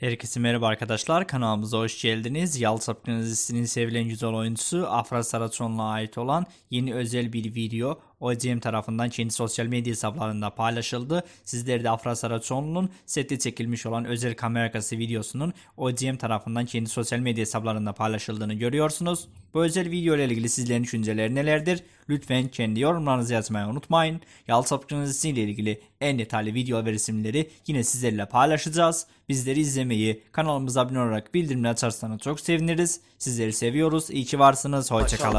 Herkese merhaba arkadaşlar kanalımıza hoş geldiniz. Yal Sapkın dizisinin sevilen güzel oyuncusu Afra Saraçoğlu'na ait olan yeni özel bir video OCM tarafından kendi sosyal medya hesaplarında paylaşıldı. Sizler de Afra Saraçoğlu'nun sette çekilmiş olan özel kamera arkası videosunun OCM tarafından kendi sosyal medya hesaplarında paylaşıldığını görüyorsunuz. Bu özel video ile ilgili sizlerin düşünceleri nelerdir? Lütfen kendi yorumlarınızı yazmayı unutmayın. Yal Sapkın dizisiyle ilgili en detaylı video ve resimleri yine sizlerle paylaşacağız. Bizleri izlemeyi, kanalımıza abone olarak bildirimleri açarsanız çok seviniriz. Sizleri seviyoruz. İyi ki varsınız. Hoşçakalın.